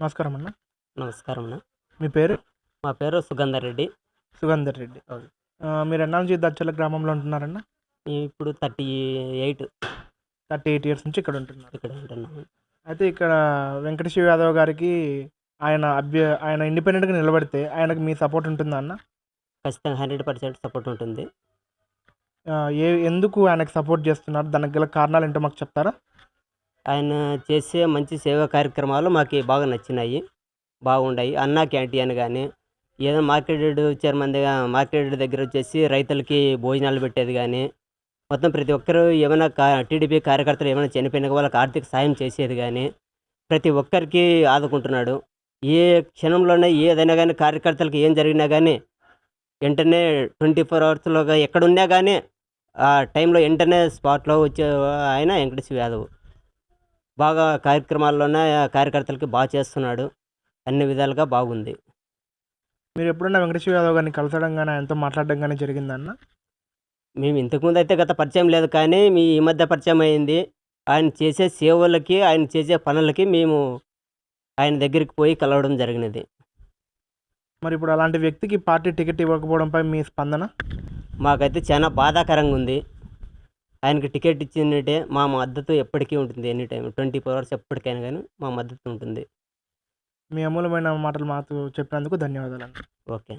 నమస్కారం అన్న నమస్కారం అన్న మీ పేరు? మా పేరు సుగంధర్ రెడ్డి. సుగంధర్ రెడ్డి. అవును. మీరు ఎన్నాళ్ళ నుంచి దచ్చల గ్రామంలో ఉంటున్నారన్న? నేను ఇప్పుడు thirty eight. Thirty eight years నుంచి ఇక్కడ ఉంటున్నారు. ఇక్కడ ఉంటున్నాను అయితే ఇక్కడ వెంకటేశ్వర యాదవ్ గారికి ఆయన అభ్య ఆయన ఇండిపెండెంట్గా నిలబడితే ఆయనకు మీ సపోర్ట్ ఉంటుందా అన్న? ఖచ్చితంగా హండ్రెడ్ పర్సెంట్ సపోర్ట్ ఉంటుంది. ఏ ఎందుకు ఆయనకు సపోర్ట్ చేస్తున్నారు? దానికి గల కారణాలు ఏంటో మాకు చెప్తారా? ఆయన చేసే మంచి సేవా కార్యక్రమాలు మాకు బాగా నచ్చినాయి బాగున్నాయి అన్నా క్యాంటీన్ కానీ ఏదో మార్కెట్ చైర్మన్ దగ్గర మార్కెట్ దగ్గర వచ్చేసి రైతులకి భోజనాలు పెట్టేది కానీ మొత్తం ప్రతి ఒక్కరు ఏమైనా కా టీడీపీ కార్యకర్తలు ఏమైనా చనిపోయిన వాళ్ళకి ఆర్థిక సాయం చేసేది కానీ ప్రతి ఒక్కరికి ఆదుకుంటున్నాడు. ఏ క్షణంలోనే ఏదైనా కానీ కార్యకర్తలకు ఏం జరిగినా కానీ వెంటనే ట్వంటీ ఫోర్ అవర్స్లో ఎక్కడున్నా కానీ ఆ టైంలో వెంటనే స్పాట్లో వచ్చే ఆయన వెంకటేశ్వర యాదవ్. బాగా కార్యక్రమాల్లోనే కార్యకర్తలకి బాగా చేస్తున్నాడు. అన్ని విధాలుగా బాగుంది. మీరు ఎప్పుడన్నా వెంకటేశ్వర యాదవ్ గారిని కలసడం కానీ ఆయనతో మాట్లాడడం కానీ జరిగిందా అన్న మేము ఇంతకుముందు అయితే గత పరిచయం లేదు కానీ మీ ఈ మధ్య పరిచయం అయింది. ఆయన చేసే సేవలకి ఆయన చేసే పనులకి మేము ఆయన దగ్గరికి పోయి కలవడం జరిగినది. మరి ఇప్పుడు అలాంటి వ్యక్తికి పార్టీ టికెట్ ఇవ్వకపోవడంపై మీ స్పందన? మాకైతే చాలా బాధాకరంగా ఉంది ఆయనకి టికెట్ ఇచ్చినట్టే మా మద్దతు ఎప్పటికీ ఉంటుంది. Any time twenty four hours ఎప్పటికైనా కానీ మా మద్దతు ఉంటుంది. మీ అమూల్యమైన మాటలు మాతో చెప్పినందుకు ధన్యవాదాలు ఓకే.